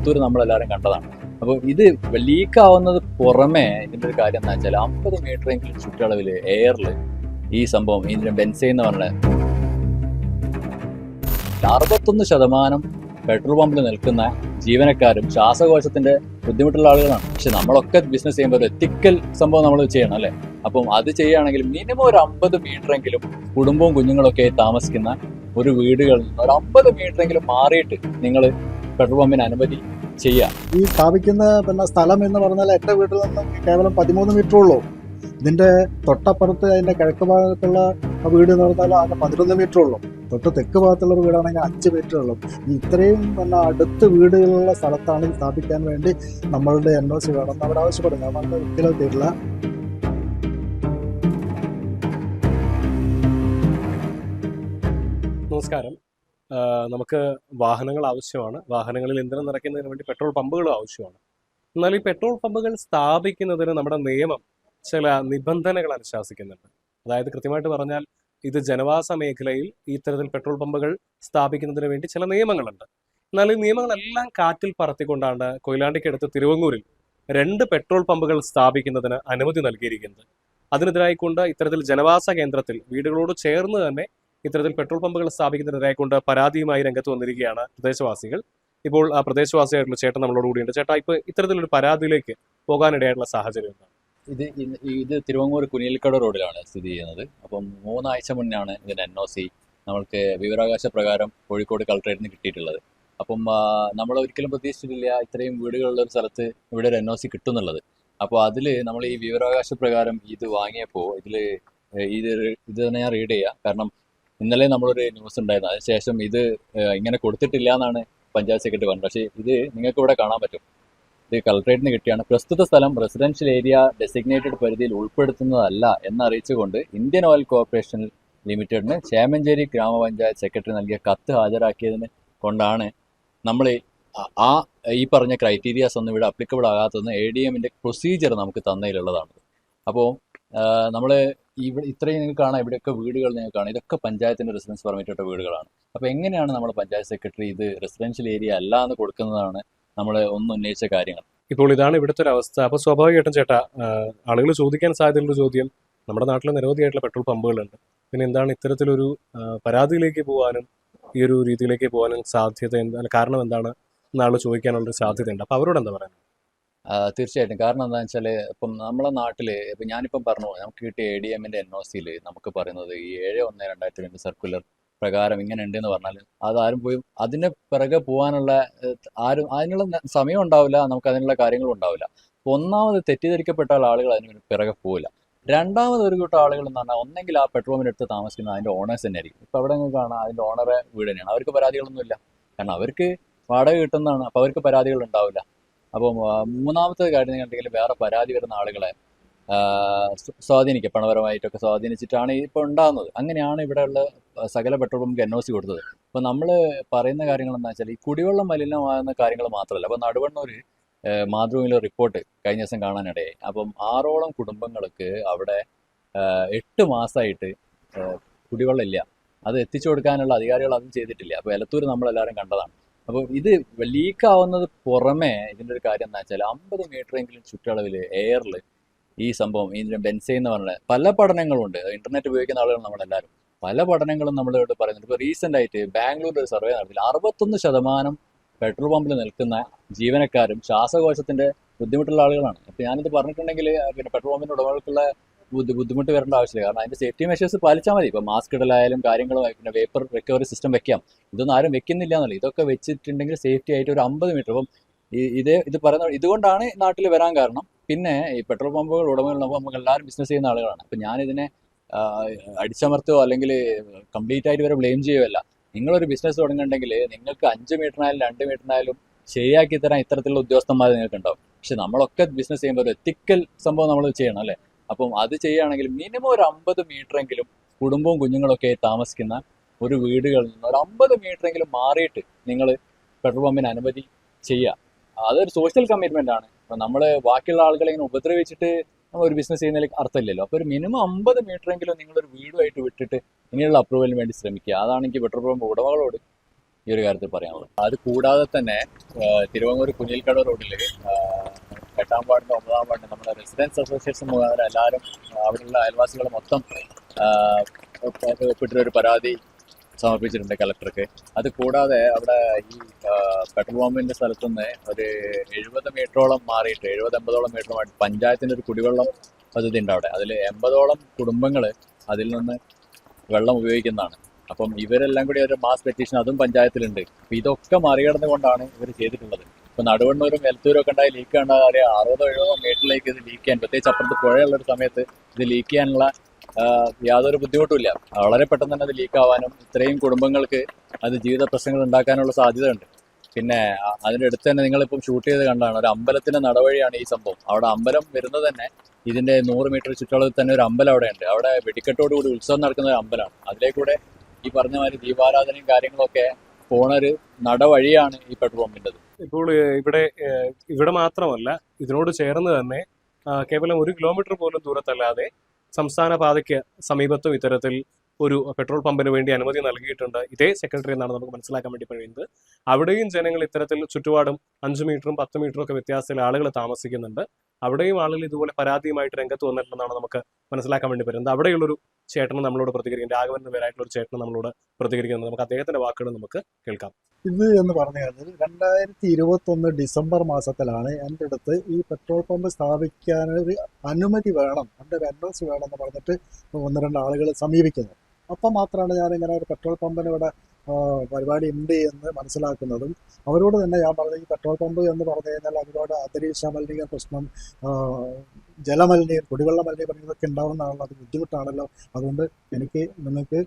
എലത്തൂർ നമ്മളെല്ലാവരും കണ്ടതാണ്. അപ്പോൾ ഇത് ലീക്ക് പുറമേ ഇതിന്റെ ഒരു കാര്യം എന്താ വെച്ചാൽ അമ്പത് മീറ്റർ എങ്കിലും ചുറ്റളവിൽ എയറിൽ ഈ സംഭവം ഇന്ത്യൻ ബെൻസേ എന്ന് പറഞ്ഞ അറുപത്തൊന്ന് ശതമാനം പെട്രോൾ പമ്പിൽ നിൽക്കുന്ന ജീവനക്കാരും ശ്വാസകോശത്തിന്റെ ബുദ്ധിമുട്ടുള്ള ആളുകളാണ്. പക്ഷെ നമ്മളൊക്കെ ബിസിനസ് ചെയ്യുമ്പോൾ ഒരു എത്തിക്കൽ സംഭവം നമ്മൾ ചെയ്യണം അല്ലേ? അപ്പം അത് ചെയ്യുകയാണെങ്കിൽ മിനിമം ഒരു അമ്പത് മീറ്റർ എങ്കിലും കുടുംബവും കുഞ്ഞുങ്ങളൊക്കെ താമസിക്കുന്ന ഒരു വീടുകളിൽ നിന്ന് ഒരു അമ്പത് മീറ്റർ എങ്കിലും മാറിയിട്ട് നിങ്ങൾ പെട്രോൾ പമ്പിന് അനുമതി ചെയ്യാം. ഈ സ്ഥാപിക്കുന്ന പിന്നെ സ്ഥലം എന്ന് പറഞ്ഞാൽ എന്റെ വീട്ടിൽ നിന്നും കേവലം പതിമൂന്ന് മീറ്റർ ഉള്ളൂ. ഇതിന്റെ തൊട്ടപ്പുറത്ത് അതിന്റെ കിഴക്ക് ഭാഗത്തുള്ള വീട് എന്ന് പറഞ്ഞാൽ ആകെ പതിനൊന്ന് മീറ്റർ ഉള്ളൂ. തൊട്ട് തെക്ക് ഭാഗത്തുള്ള ഒരു വീടാണെങ്കിൽ അഞ്ച് മീറ്റർ ഉള്ളൂ. ഇത്രയും പിന്നെ അടുത്ത് വീടുകളുള്ള സ്ഥലത്താണ് സ്ഥാപിക്കാൻ വേണ്ടി നമ്മളുടെ എൻ ഒ സി വേണം അവിടെ ആവശ്യപ്പെടുന്നത് നമ്മൾ ഒരിക്കലും തരില്ല നമസ്കാരം. നമുക്ക് വാഹനങ്ങൾ ആവശ്യമാണ്. വാഹനങ്ങളിൽ ഇന്ധനം നിറയ്ക്കുന്നതിന് വേണ്ടി പെട്രോൾ പമ്പുകളും ആവശ്യമാണ്. എന്നാൽ ഈ പെട്രോൾ പമ്പുകൾ സ്ഥാപിക്കുന്നതിന് നമ്മുടെ നിയമം ചില നിബന്ധനകൾ അനുശാസിക്കുന്നുണ്ട്. അതായത് കൃത്യമായിട്ട് പറഞ്ഞാൽ ഇത് ജനവാസ മേഖലയിൽ ഇത്തരത്തിൽ പെട്രോൾ പമ്പുകൾ സ്ഥാപിക്കുന്നതിന് വേണ്ടി ചില നിയമങ്ങളുണ്ട്. എന്നാൽ ഈ നിയമങ്ങളെല്ലാം കാറ്റിൽ പറത്തിക്കൊണ്ടാണ് കൊയിലാണ്ടിക്കടുത്ത് തിരുവങ്ങൂരിൽ രണ്ട് പെട്രോൾ പമ്പുകൾ സ്ഥാപിക്കുന്നതിന് അനുമതി നൽകിയിരിക്കുന്നത്. അതിനെതിരായിക്കൊണ്ട് ഇത്തരത്തിൽ ജനവാസ കേന്ദ്രത്തിൽ വീടുകളോട് ചേർന്ന് തന്നെ ഇത്തരത്തിൽ പെട്രോൾ പമ്പുകൾ സ്ഥാപിക്കുന്നതിനെതിരായിക്കൊണ്ട് പരാതിയുമായി രംഗത്ത് വന്നിരിക്കുകയാണ് പ്രദേശവാസികൾ. ഇപ്പോൾ ആ പ്രദേശവാസിയായിട്ടുള്ള ചേട്ടൻ നമ്മളോട് കൂടിയുണ്ട്. ചേട്ടാ ഇപ്പൊ ഇത്തരത്തിലൊരു പരാതിയിലേക്ക് പോകാനിടയായിട്ടുള്ള സാഹചര്യം എന്താണ്? ഇത് ഇത് തിരുവങ്ങൂർ കുനിയൽക്കട റോഡിലാണ് സ്ഥിതി ചെയ്യുന്നത്. അപ്പം മൂന്നാഴ്ച മുന്നാണ് ഇതിന് എൻ ഒ സി നമ്മൾക്ക് വിവരാവകാശ പ്രകാരം കോഴിക്കോട് കളക്ടറേറ്റിന് കിട്ടിയിട്ടുള്ളത്. അപ്പം നമ്മൾ ഒരിക്കലും പ്രതീക്ഷിച്ചിട്ടില്ല ഇത്രയും വീടുകളുള്ള ഒരു സ്ഥലത്ത് ഇവിടെ ഒരു എൻ ഒ സി കിട്ടുന്നുള്ളത്. അപ്പോൾ അതിൽ നമ്മൾ ഈ വിവരാവകാശ പ്രകാരം ഇത് വാങ്ങിയപ്പോൾ ഇതിൽ ഇത് ഇത് തന്നെ ഞാൻ റീഡ് ചെയ്യാം കാരണം ഇന്നലെ നമ്മളൊരു ന്യൂസ് ഉണ്ടായിരുന്നു. അതിനുശേഷം ഇത് ഇങ്ങനെ കൊടുത്തിട്ടില്ല എന്നാണ് പഞ്ചായത്ത് സെക്രട്ടറി പറഞ്ഞത്. പക്ഷേ ഇത് നിങ്ങൾക്ക് ഇവിടെ കാണാൻ പറ്റും. ഇത് കളക്ടറേറ്റിന് കിട്ടിയാണ്. പ്രസ്തുത സ്ഥലം റെസിഡൻഷ്യൽ ഏരിയ ഡെസിഗ്നേറ്റഡ് പരിധിയിൽ ഉൾപ്പെടുത്തുന്നതല്ല എന്നറിയിച്ചുകൊണ്ട് ഇന്ത്യൻ ഓയിൽ കോർപ്പറേഷൻ ലിമിറ്റഡിന് ചേമഞ്ചേരി ഗ്രാമപഞ്ചായത്ത് സെക്രട്ടറി നൽകിയ കത്ത് ഹാജരാക്കിയതിന് കൊണ്ടാണ് നമ്മൾ ആ ഈ പറഞ്ഞ ക്രൈറ്റീരിയാസ് ഒന്നും ഇവിടെ അപ്ലിക്കബിൾ ആകാത്തതെന്ന് എ ഡി എമ്മിന്റെ പ്രൊസീജിയർ നമുക്ക് തന്നതിലുള്ളതാണ്. അപ്പോൾ നമ്മൾ ഇവിടെ ഇത്രയും നിങ്ങൾക്ക് കാണാം ഇവിടെയൊക്കെ വീടുകൾ നിങ്ങൾക്ക് കാണാം. ഇതൊക്കെ പഞ്ചായത്തിന്റെ റെസിഡൻസ് പെർമിറ്റ് ഇട്ട വീടുകളാണ്. അപ്പോൾ എങ്ങനെയാണ് നമ്മൾ പഞ്ചായത്ത് സെക്രട്ടറി ഇത് റെസിഡൻഷ്യൽ ഏരിയ അല്ല എന്ന് കൊടുക്കുന്നതാണ് നമ്മൾ ഒന്ന് ഉന്നയിച്ച കാര്യങ്ങൾ. ഇപ്പോൾ ഇതാണ് ഇവിടുത്തെ ഒരു അവസ്ഥ. അപ്പൊ സ്വാഭാവികമായിട്ടും ചേട്ടാ ആളുകൾ ചോദിക്കാൻ സാധ്യതയുള്ള ചോദ്യം. നമ്മുടെ നാട്ടിൽ നിരവധിയായിട്ടുള്ള പെട്രോൾ പമ്പുകളുണ്ട്. പിന്നെ എന്താണ് ഇത്തരത്തിലൊരു പരാതിയിലേക്ക് പോകാനും ഈ ഒരു രീതിയിലേക്ക് പോകാനും സാധ്യത എന്താണ് കാരണം എന്താണ് എന്നാൾ ചോദിക്കാനുള്ള സാധ്യതയുണ്ട്. അപ്പൊ അവരോട് എന്താ പറയുക ആ, തീർച്ചയായിട്ടും. കാരണം എന്താണെന്ന് വെച്ചാൽ ഇപ്പം നമ്മളെ നാട്ടിൽ ഇപ്പം ഞാനിപ്പം പറഞ്ഞു നമുക്ക് കിട്ടിയ എ ഡി എമ്മിന്റെ എൻ ഒ സിയിൽ നമുക്ക് പറയുന്നത് ഈ ഏഴ് ഒന്ന് രണ്ടായിരത്തി രണ്ട് സർക്കുലർ പ്രകാരം ഇങ്ങനെ ഉണ്ട് എന്ന് പറഞ്ഞാൽ അതാരും പോയി അതിന് പിറകെ പോകാനുള്ള ആരും അതിനുള്ള സമയം ഉണ്ടാവില്ല നമുക്ക് അതിനുള്ള കാര്യങ്ങളും ഉണ്ടാവില്ല. ഒന്നാമത് തെറ്റിദ്ധരിക്കപ്പെട്ട ആളുകൾ അതിന് പിറകെ പോവില്ല. രണ്ടാമത് ഒരു കൂട്ടം ആളുകൾ എന്ന് പറഞ്ഞാൽ ഒന്നെങ്കിൽ ആ പെട്രോൾ അടുത്ത് താമസിക്കുന്ന അതിന്റെ ഓണേഴ്സ് തന്നെ ആയിരിക്കും ഇപ്പം അവിടെ നിങ്ങൾക്ക് കാണാം അതിന്റെ ഓണറെ വീട് തന്നെയാണ്. അവർക്ക് പരാതികളൊന്നുമില്ല. കാരണം അവർക്ക് വാടക കിട്ടുന്നതാണ് അപ്പോൾ അവർക്ക് പരാതികൾ ഉണ്ടാവില്ല. അപ്പം ആ, മൂന്നാമത്തെ കാര്യം കണ്ടെങ്കിൽ വേറെ പരാതി വരുന്ന ആളുകളെ സ്വാധീനിക്കുക പണപരമായിട്ടൊക്കെ സ്വാധീനിച്ചിട്ടാണ് ഇപ്പോൾ ഉണ്ടാകുന്നത് അങ്ങനെയാണ് ഇവിടെയുള്ള സകല petrol pump N O C കൊടുത്തത്. അപ്പോൾ നമ്മൾ പറയുന്ന കാര്യങ്ങൾ എന്താ വെച്ചാൽ ഈ കുടിവെള്ളം മലിനമാകുന്ന കാര്യങ്ങൾ മാത്രമല്ല അപ്പോൾ നടുവണ്ണൂർ മാതൃഭൂമിയിലെ റിപ്പോർട്ട് കഴിഞ്ഞ ദിവസം കാണാനിടയായി. അപ്പം ആറോളം കുടുംബങ്ങൾക്ക് അവിടെ എട്ട് മാസമായിട്ട് കുടിവെള്ളം ഇല്ല. അത് എത്തിച്ചു കൊടുക്കാനുള്ള അധികാരികൾ അതും ചെയ്തിട്ടില്ല. അപ്പോൾ എലത്തൂർ നമ്മളെല്ലാവരും കണ്ടതാണ്. അപ്പോൾ ഇത് ലീക്ക് ആവുന്നത് പുറമെ ഇതിന്റെ ഒരു കാര്യം എന്താ വെച്ചാൽ അമ്പത് മീറ്ററെങ്കിലും ചുറ്റളവിൽ എയറിൽ ഈ സംഭവം ഇതിന്റെ ബെൻസൈ എന്ന് പറഞ്ഞ പല പഠനങ്ങളുണ്ട്. ഇന്റർനെറ്റ് ഉപയോഗിക്കുന്ന ആളുകൾ നമ്മളെല്ലാവരും. പല പഠനങ്ങളും നമ്മളിവിടെ പറയുന്നുണ്ട്. ഇപ്പോൾ റീസെന്റ് ആയിട്ട് ബാംഗ്ലൂരിൽ ഒരു സർവേ നടത്തി അറുപത്തൊന്ന് ശതമാനം പെട്രോൾ പമ്പിൽ നിൽക്കുന്ന ജീവനക്കാരും ശ്വാസകോശത്തിന്റെ ബുദ്ധിമുട്ടുള്ള ആളുകളാണ്. അപ്പോൾ ഞാനിത് പറഞ്ഞിട്ടുണ്ടെങ്കിൽ പിന്നെ പെട്രോൾ പമ്പിന്റെ ഉടമകൾക്കുള്ള ബുദ്ധിമുട്ട് വരേണ്ട ആവശ്യമില്ല. കാരണം അതിന്റെ സേഫ്റ്റി മെഷേഴ്സ് പാലിച്ചാൽ മതി. ഇപ്പോൾ മാസ്ക് ഇടലായാലും കാര്യങ്ങളും പിന്നെ വേപ്പർ റിക്കവറി സിസ്റ്റം വെക്കാം. ഇതൊന്നും ആരും വെക്കുന്നില്ല എന്നുള്ളത് ഇതൊക്കെ വെച്ചിട്ടുണ്ടെങ്കിൽ സേഫ്റ്റി ആയിട്ട് ഒരു അമ്പത് മീറ്റർ അപ്പം ഇതേ ഇത് പറയുന്ന ഇതുകൊണ്ടാണ് നാട്ടിൽ വരാൻ കാരണം. പിന്നെ ഈ പെട്രോൾ പമ്പുകൾ ഉടമകൾ നമുക്ക് എല്ലാവരും ബിസിനസ് ചെയ്യുന്ന ആളുകളാണ്. അപ്പം ഞാനിതിനെ അടിച്ചമർത്തോ അല്ലെങ്കിൽ കംപ്ലീറ്റ് ആയിട്ട് വരെ ബ്ലെയിം ചെയ്യുകയല്ല നിങ്ങളൊരു ബിസിനസ് തുടങ്ങുന്നുണ്ടെങ്കിൽ നിങ്ങൾക്ക് അഞ്ച് മീറ്ററിനായാലും രണ്ട് മീറ്ററിനായാലും ശരിയാക്കി തരാൻ ഇത്തരത്തിലുള്ള ഉദ്യോഗസ്ഥന്മാർ നിങ്ങൾക്കുണ്ടാവും. പക്ഷെ നമ്മളൊക്കെ ബിസിനസ് ചെയ്യുമ്പോൾ ഒരു എത്തിക്കൽ സംഭവം നമ്മൾ ചെയ്യണം അല്ലേ? അപ്പം അത് ചെയ്യുകയാണെങ്കിൽ മിനിമം ഒരു അമ്പത് മീറ്ററെങ്കിലും കുടുംബവും കുഞ്ഞുങ്ങളൊക്കെ താമസിക്കുന്ന ഒരു വീടുകളിൽ നിന്ന് ഒരു അമ്പത് മീറ്ററെങ്കിലും മാറിയിട്ട് നിങ്ങൾ പെട്രോൾ പമ്പിന് അനുമതി ചെയ്യുക. അതൊരു സോഷ്യൽ കമ്മിറ്റ്മെന്റ് ആണ്. അപ്പൊ നമ്മൾ ബാക്കിയുള്ള ആളുകളെ ഇങ്ങനെ ഉപദ്രവിച്ചിട്ട് നമ്മൾ ഒരു ബിസിനസ് ചെയ്യുന്നതിൽ അർത്ഥമില്ലല്ലോ. അപ്പോൾ ഒരു മിനിമം അമ്പത് മീറ്ററെങ്കിലും നിങ്ങളൊരു വീടുമായിട്ട് വിട്ടിട്ട് ഇങ്ങനെയുള്ള അപ്രൂവലിന് വേണ്ടി ശ്രമിക്കുക. അതാണ് എനിക്ക് പെട്രോൾ പമ്പ് ഉടമകളോട് ഈ ഒരു കാര്യത്തിൽ പറയാനുള്ളത്. അത് കൂടാതെ തന്നെ തിരുവങ്ങൂർ കുഞ്ഞിൽക്കട റോഡിൽ എട്ടാം വാർഡിന്റെ ഒമ്പതാം വാർഡ് നമ്മുടെ റെസിഡൻസ് അസോസിയേഷൻ മുഖാന്തരം എല്ലാവരും അവിടെയുള്ള അയൽവാസികൾ മൊത്തം ഒപ്പിട്ടൊരു പരാതി സമർപ്പിച്ചിട്ടുണ്ട് കലക്ടർക്ക്. അത് കൂടാതെ അവിടെ ഈ പെട്രോൾ പമ്പിന്റെ സ്ഥലത്തുനിന്ന് ഒരു എഴുപത് മീറ്ററോളം മാറിയിട്ട് എഴുപത് എൺപതോളം മീറ്ററുമായിട്ട് പഞ്ചായത്തിന്റെ ഒരു കുടിവെള്ളം പദ്ധതി ഉണ്ട് അവിടെ. അതിൽ എൺപതോളം കുടുംബങ്ങൾ അതിൽ നിന്ന് വെള്ളം ഉപയോഗിക്കുന്നതാണ്. അപ്പം ഇവരെല്ലാം കൂടി ഒരു മാസ് പെറ്റീഷൻ അതും പഞ്ചായത്തിലുണ്ട്. അപ്പം ഇതൊക്കെ മറികടന്നുകൊണ്ടാണ് ഇവർ ചെയ്തിട്ടുള്ളത്. ഇപ്പൊ നടുവണ്ണൂരും എലത്തൂരും ഒക്കെ ഉണ്ടായി ലീക്ക് കണ്ടാൽ അറിയാം. അറുപതോ എഴുപതോ മീറ്ററിലേക്ക് ഇത് ലീക്ക് ചെയ്യാൻ. പ്രത്യേകിച്ച് അപ്പുറത്ത് പുഴയുള്ള ഒരു സമയത്ത് ഇത് ലീക്ക് ചെയ്യാനുള്ള യാതൊരു ബുദ്ധിമുട്ടുമില്ല. വളരെ പെട്ടെന്ന് തന്നെ അത് ലീക്ക് ആവാനും ഇത്രയും കുടുംബങ്ങൾക്ക് അത് ജീവിത പ്രശ്നങ്ങൾ ഉണ്ടാക്കാനുള്ള സാധ്യതയുണ്ട്. പിന്നെ അതിന്റെ അടുത്ത് തന്നെ നിങ്ങളിപ്പം ഷൂട്ട് ചെയ്ത് കണ്ടാണ്. ഒരു അമ്പലത്തിന്റെ നടവഴിയാണ് ഈ സംഭവം. അവിടെ അമ്പലം വരുന്നത് തന്നെ ഇതിന്റെ നൂറ് മീറ്റർ ചുറ്റളവിൽ തന്നെ ഒരു അമ്പലം അവിടെ ഉണ്ട് അവിടെ വെടിക്കെട്ടോടുകൂടി ഉത്സവം നടക്കുന്ന ഒരു അമ്പലമാണ്. അതിലേക്കൂടെ ഈ പറഞ്ഞ മാതിരി ദീപാരാധനയും കാര്യങ്ങളൊക്കെ പോണൊരു നടവഴിയാണ് ഈ പെട്രോൾ പമ്പിന്റെത് ഇപ്പോൾ ഇവിടെ ഇവിടെ മാത്രമല്ല ഇതിനോട് ചേർന്ന് തന്നെ കേവലം ഒരു കിലോമീറ്റർ പോലും ദൂരത്തല്ലാതെ സംസ്ഥാന പാതയ്ക്ക് സമീപത്തും ഇത്തരത്തിൽ ഒരു പെട്രോൾ പമ്പിന് വേണ്ടി അനുമതി നൽകിയിട്ടുണ്ട്. ഇതേ സെക്രട്ടറി എന്നാണ് നമുക്ക് മനസ്സിലാക്കാൻ വേണ്ടി കഴിയുന്നത് അവിടെയും ജനങ്ങൾ ഇത്തരത്തിൽ ചുറ്റുപാടും അഞ്ച് മീറ്ററും പത്ത് മീറ്ററും ഒക്കെ വ്യത്യാസത്തിൽ ആളുകൾ താമസിക്കുന്നുണ്ട്. അവിടെയും ആളുകൾ ഇതുപോലെ പരാതിയുമായിട്ട് രംഗത്ത് വന്നിട്ടുണ്ടെന്നാണ് നമുക്ക് മനസ്സിലാക്കാൻ വേണ്ടി പറ്റുന്നത്. അവിടെയുള്ളൊരു ചേട്ടന് നമ്മളോട് പ്രതികരിക്കും രാഘവൻ പേരായിട്ടുള്ള ഒരു ചേട്ടന് നമ്മളോട് പ്രതികരിക്കുന്നത് നമുക്ക് അദ്ദേഹത്തിന്റെ വാക്കുകൾ നമുക്ക് കേൾക്കാം. ഇത് എന്ന് പറഞ്ഞു കഴിഞ്ഞാൽ രണ്ടായിരത്തി ഇരുപത്തി ഒന്ന് ഡിസംബർ മാസത്തിലാണ് എന്റെ അടുത്ത് ഈ പെട്രോൾ പമ്പ് സ്ഥാപിക്കാൻ ഒരു അനുമതി വേണം. എന്റെ ഒരു അഡ്രസ് വേണം എന്ന് പറഞ്ഞിട്ട് ഒന്ന് രണ്ട് ആളുകൾ സമീപിക്കുന്നത്. അപ്പം മാത്രമാണ് ഞാൻ ഇങ്ങനെ ഒരു പെട്രോൾ പമ്പിന് ഇവിടെ പരിപാടി ഉണ്ട് എന്ന് മനസ്സിലാക്കുന്നതും. അവരോട് തന്നെ ഞാൻ പറഞ്ഞ ഈ പെട്രോൾ പമ്പ് എന്ന് പറഞ്ഞു കഴിഞ്ഞാൽ അതിനോട് അന്തരീക്ഷ മലിനീകരണ പ്രശ്നം ജലമലിനീകരണം കുടിവെള്ള മലിനീകരണം ഇതൊക്കെ ഉണ്ടാവുന്നതാണല്ലോ അത് ബുദ്ധിമുട്ടാണല്ലോ. അതുകൊണ്ട് എനിക്ക് നിങ്ങൾക്ക്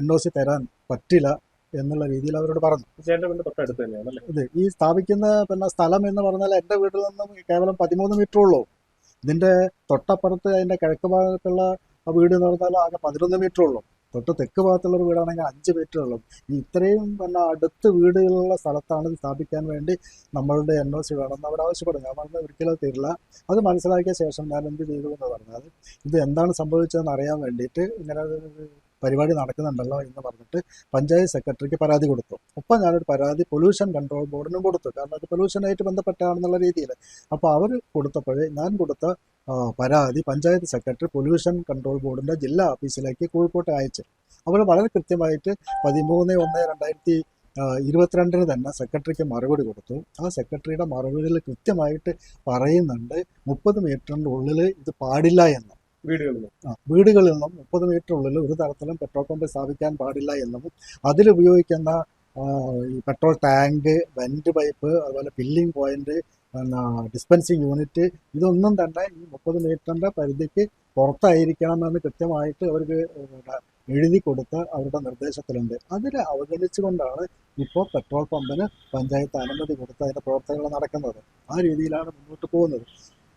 എൻ ഒ സി തരാൻ പറ്റില്ല എന്നുള്ള രീതിയിൽ അവരോട് പറഞ്ഞു. തൊട്ടടുത്ത് തന്നെയാണ് ഇത് ഈ സ്ഥാപിക്കുന്ന പിന്നെ സ്ഥലം എന്ന് പറഞ്ഞാൽ എന്റെ വീട്ടിൽ നിന്നും കേവലം പതിമൂന്ന് മീറ്റർ ഉള്ളൂ. ഇതിന്റെ തൊട്ടപ്പുറത്ത് അതിന്റെ കിഴക്ക് ഭാഗത്തുള്ള ആ വീട് എന്ന് പറഞ്ഞാൽ ആകെ പതിനൊന്ന് മീറ്റർ ഉള്ളൂ. തൊട്ട് തെക്ക് ഭാഗത്തുള്ള ഒരു വീടാണെങ്കിൽ അഞ്ച് മീറ്റർ ഉള്ളൂ. ഈ ഇത്രയും പിന്നെ അടുത്ത് വീടുകളുള്ള സ്ഥലത്താണ് ഇത് സ്ഥാപിക്കാൻ വേണ്ടി നമ്മളുടെ എൻ ഒ സി വേണമെന്ന് അവർ ആവശ്യപ്പെടും ഞാൻ പറഞ്ഞത് ഒരിക്കലും തരില്ല. അത് മനസ്സിലാക്കിയ ശേഷം ഞാൻ എന്ത് ചെയ്തു എന്ന് പറഞ്ഞാൽ ഇത് എന്താണ് സംഭവിച്ചതെന്ന് അറിയാൻ വേണ്ടിയിട്ട് ഇങ്ങനെ പരിപാടി നടക്കുന്നുണ്ടല്ലോ എന്ന് പറഞ്ഞിട്ട് പഞ്ചായത്ത് സെക്രട്ടറിക്ക് പരാതി കൊടുത്തു. ഒപ്പം ഞാനൊരു പരാതി പൊല്യൂഷൻ കൺട്രോൾ ബോർഡിനും കൊടുത്തു. കാരണം അത് പൊല്യൂഷനായിട്ട് ബന്ധപ്പെട്ടാണെന്നുള്ള രീതിയിൽ. അപ്പോൾ അവർ കൊടുത്തപ്പോഴേ ഞാൻ കൊടുത്ത പരാതി. പഞ്ചായത്ത് സെക്രട്ടറി പൊല്യൂഷൻ കൺട്രോൾ ബോർഡിന്റെ ജില്ലാ ഓഫീസിലേക്ക് കോഴിക്കോട്ട് അയച്ചു. അവർ വളരെ കൃത്യമായിട്ട് പതിമൂന്ന് ഒന്ന് രണ്ടായിരത്തി ഇരുപത്തിരണ്ടിന് തന്നെ സെക്രട്ടറിക്ക് മറുപടി കൊടുത്തു. ആ സെക്രട്ടറിയുടെ മറുപടിയിൽ കൃത്യമായിട്ട് പറയുന്നുണ്ട് മുപ്പത് മീറ്ററിന്റെ ഉള്ളിൽ ഇത് പാടില്ല എന്ന്. വീടുകളിൽ ആ, വീടുകളിൽ നിന്നും മുപ്പത് മീറ്റർ ഉള്ളിൽ ഒരു തരത്തിലും പെട്രോൾ പമ്പ് സ്ഥാപിക്കാൻ പാടില്ല എന്നും. അതിലുപയോഗിക്കുന്ന ഈ പെട്രോൾ ടാങ്ക് വെന്റ് പൈപ്പ് അതുപോലെ ഫില്ലിംഗ് പോയിന്റ് ഡിസ്പെൻസിങ് യൂണിറ്റ് ഇതൊന്നും തന്നെ ഈ മുപ്പത് മീറ്ററിന്റെ പരിധിക്ക് പുറത്തായിരിക്കണമെന്ന് കൃത്യമായിട്ട് അവർക്ക് എഴുതി കൊടുത്ത അവരുടെ നിർദ്ദേശത്തിലുണ്ട്. അതിനെ അവഗണിച്ചുകൊണ്ടാണ് ഇപ്പോൾ പെട്രോൾ പമ്പിന് പഞ്ചായത്ത് അനുമതി കൊടുത്ത് അതിന്റെ പ്രവർത്തനങ്ങൾ നടക്കുന്നത്. ആ രീതിയിലാണ് മുന്നോട്ട് പോകുന്നത്.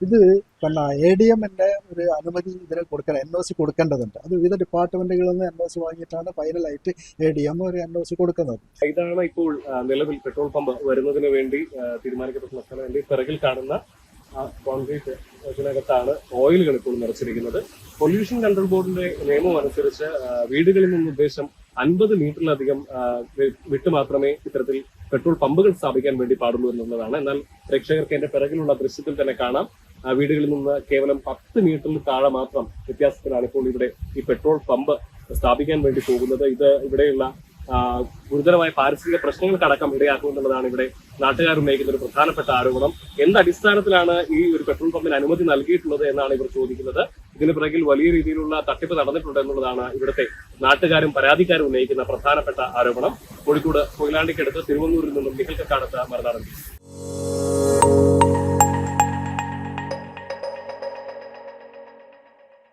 ഇത് പിന്നെ എ ഡി എമ്മിന്റെ ഒരു അനുമതി ഇതിന് കൊടുക്കണം എൻ ഒ സി കൊടുക്കേണ്ടതുണ്ട്. അത് വിവിധ ഡിപ്പാർട്ട്മെന്റുകളിൽ നിന്ന് എൻ ഒ സി വാങ്ങിയിട്ടാണ് ഫൈനലായിട്ട് എ ഡി എം ഒരു എൻ ഒ സി കൊടുക്കുന്നത്. ഇതാണ് ഇപ്പോൾ നിലവിൽ പെട്രോൾ പമ്പ് വരുന്നതിന് വേണ്ടി തീരുമാനിക്കപ്പെട്ട പിറകിൽ കാണുന്ന കോൺക്രീറ്റ് ഇതിനകത്താണ് ഓയിലുകൾ ഇപ്പോൾ നിറച്ചിരിക്കുന്നത്. പൊല്യൂഷൻ കൺട്രോൾ ബോർഡിന്റെ നിയമം അനുസരിച്ച് വീടുകളിൽ നിന്ന് ഉദ്ദേശം അൻപത് മീറ്ററിലധികം വിട്ട് മാത്രമേ ഇത്തരത്തിൽ പെട്രോൾ പമ്പുകൾ സ്ഥാപിക്കാൻ വേണ്ടി പാടുള്ളൂ എന്നുള്ളതാണ്. എന്നാൽ പ്രേക്ഷകർക്ക് എന്റെ പിറകിലുള്ള ദൃശ്യത്തിൽ തന്നെ കാണാം. വീടുകളിൽ നിന്ന് കേവലം പത്ത് മീറ്ററിൽ താഴെ മാത്രം വ്യത്യാസത്തിലാണ് ഇപ്പോൾ ഇവിടെ ഈ പെട്രോൾ പമ്പ് സ്ഥാപിക്കാൻ വേണ്ടി പോകുന്നത്. ഇത് ഇവിടെയുള്ള ഗുരുതരമായ പാരിസ്ഥിതിക പ്രശ്നങ്ങൾക്കടക്കം ഇടയാക്കുമെന്നുള്ളതാണ് ഇവിടെ നാട്ടുകാർ ഉന്നയിക്കുന്ന ഒരു പ്രധാനപ്പെട്ട ആരോപണം. എന്ത് അടിസ്ഥാനത്തിലാണ് ഈ ഒരു പെട്രോൾ പമ്പിന് അനുമതി നൽകിയിട്ടുള്ളത് എന്നാണ് ഇവർ ചോദിക്കുന്നത്. ഇതിന് പിറകിൽ വലിയ രീതിയിലുള്ള തട്ടിപ്പ് നടന്നിട്ടുണ്ട് എന്നുള്ളതാണ് ഇവിടുത്തെ നാട്ടുകാരും പരാതിക്കാരും ഉന്നയിക്കുന്ന പ്രധാനപ്പെട്ട ആരോപണം. കോഴിക്കോട് കൊയിലാണ്ടിക്കടുത്ത് തിരുവന്നൂരിൽ നിന്നും നിഖിൽ കക്കാടത്ത് മറുനാടൻ